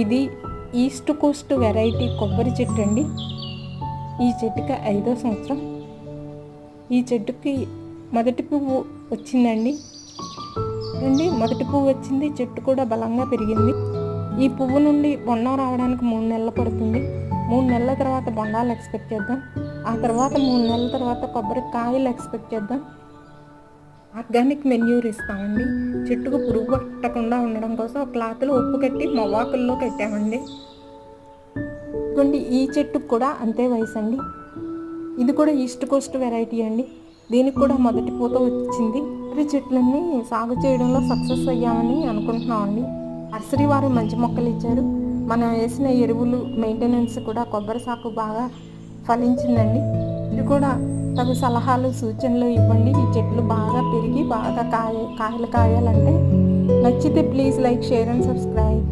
ఇది east Coast variety కొబ్బరి చెట్టు అండి. ఈ చెట్టుకి ఐదో సంవత్సరం. ఈ చెట్టుకి మొదటి పువ్వు వచ్చిందండి. అండి మొదటి పువ్వు వచ్చింది. చెట్టు కూడా బలంగా పెరిగింది. ఈ పువ్వు నుండి బొండం రావడానికి మూడు నెలలు పడుతుంది. మూడు నెలల తర్వాత బొండాలు ఎక్స్పెక్ట్ చేద్దాం. ఆ తర్వాత మూడు నెలల తర్వాత కొబ్బరి కాయలు ఎక్స్పెక్ట్ చేద్దాం. ఆర్గానిక్ మెన్యూర్ ఇస్తామండి చెట్టుకు పురుగు పట్టకుండా ఉండడం కోసం ఒక క్లాత్లో ఉప్పు కట్టి మొవ్వాకుల్లో కట్టామండి. ఇదిగోండి ఈ చెట్టుకు కూడా అంతే వయసు అండి. ఇది కూడా ఈస్ట్ కోస్ట్ వెరైటీ అండి. దీనికి కూడా మొదటి పూత వచ్చింది. ఈ చెట్లన్నీ సాగు చేయడంలో సక్సెస్ అయ్యామని అనుకుంటున్నామండి. నర్సరీ వారు మంచి మొక్కలు ఇచ్చారు. మనం వేసిన ఎరువులు మెయింటెనెన్స్ కూడా కొబ్బరి సాగు బాగా ఫలించిందండి. ఇది కూడా తగు సలహాలు సూచనలు ఇవ్వండి. ఈ చెట్లు బాగా పెరిగి బాగా కాయ కాయలు కాయాలంటే నచ్చితే please like share and subscribe.